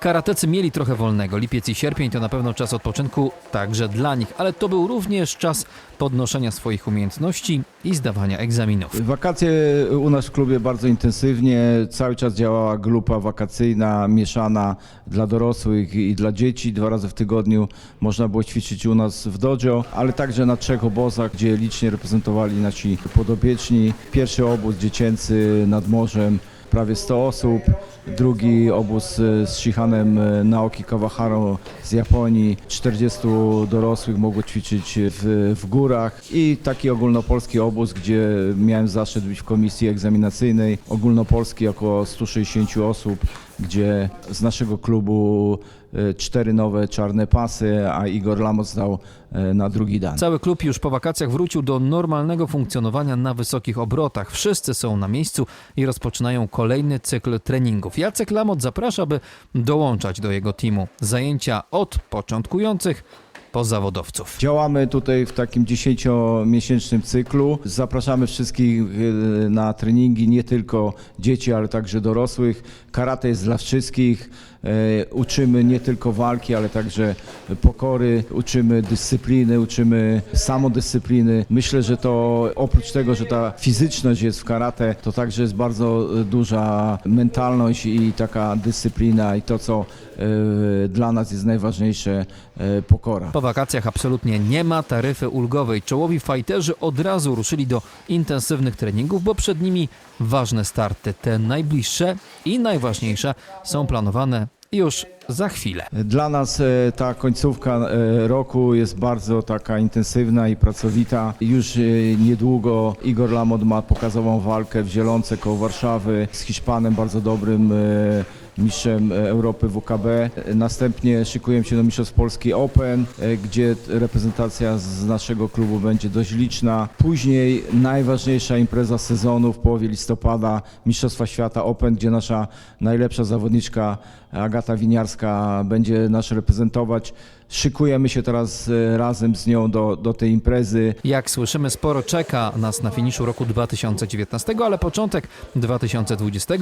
Karatecy mieli trochę wolnego. Lipiec i sierpień to na pewno czas odpoczynku także dla nich, ale to był również czas podnoszenia swoich umiejętności i zdawania egzaminów. Wakacje u nas w klubie bardzo intensywnie. Cały czas działała grupa wakacyjna, mieszana dla dorosłych i dla dzieci. Dwa razy w tygodniu można było ćwiczyć u nas w dojo, ale także na trzech obozach, gdzie licznie reprezentowali nasi podopieczni. Pierwszy obóz dziecięcy nad morzem, prawie 100 osób. Drugi obóz e, z Shihanem e, Naoki Kawaharo z Japonii. 40 dorosłych mogło ćwiczyć w, w górach. I taki ogólnopolski obóz, gdzie miałem zaszczyt być w komisji egzaminacyjnej. Ogólnopolski około 160 osób, gdzie z naszego klubu e, cztery nowe czarne pasy, a Igor Lamos dał e, na drugi dan. Cały klub już po wakacjach wrócił do normalnego funkcjonowania na wysokich obrotach. Wszyscy są na miejscu i rozpoczynają kolejny cykl treningów. Jacek Lamot zaprasza, by dołączać do jego teamu. Zajęcia od początkujących po zawodowców. Działamy tutaj w takim 10-miesięcznym cyklu. Zapraszamy wszystkich y, na treningi, nie tylko dzieci, ale także dorosłych. Karate jest dla wszystkich. E, Uczymy nie tylko walki, ale także pokory, uczymy dyscypliny, uczymy samodyscypliny. Myślę, że to oprócz tego, że ta fizyczność jest w karate, to także jest bardzo duża mentalność i taka dyscyplina i to, co e, dla nas jest najważniejsze, e, pokora. Po wakacjach absolutnie nie ma taryfy ulgowej. Czołowi fajterzy od razu ruszyli do intensywnych treningów, bo przed nimi ważne starty. Te najbliższe i najważniejsze są planowane już za chwilę. Dla nas e, ta końcówka e, roku jest bardzo taka intensywna i pracowita. Już e, niedługo Igor Lamot ma pokazową walkę w Zielonce koło Warszawy z Hiszpanem bardzo dobrym mistrzem Europy WKB. Następnie szykujemy się do Mistrzostw Polski Open, e, gdzie reprezentacja z naszego klubu będzie dość liczna. Później najważniejsza impreza sezonu w połowie listopada Mistrzostwa Świata Open, gdzie nasza najlepsza zawodniczka Agata Winiarska będzie nas reprezentować. Szykujemy się teraz e, razem z nią do, do tej imprezy. Jak słyszymy, sporo czeka nas na finiszu roku 2019, ale początek 2020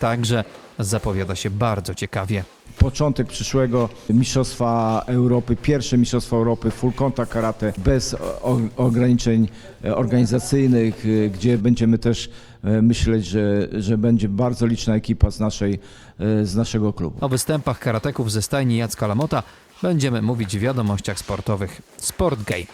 także zapowiada się bardzo ciekawie. Początek przyszłego Mistrzostwa Europy, pierwsze Mistrzostwa Europy full contact karate bez ograniczeń e, organizacyjnych, e, gdzie będziemy też e, myśleć, że, że będzie bardzo liczna ekipa z, naszej, z naszego klubu. O występach karateków ze stajni Jacka Lamota będziemy mówić w wiadomościach sportowych. Sport Gay.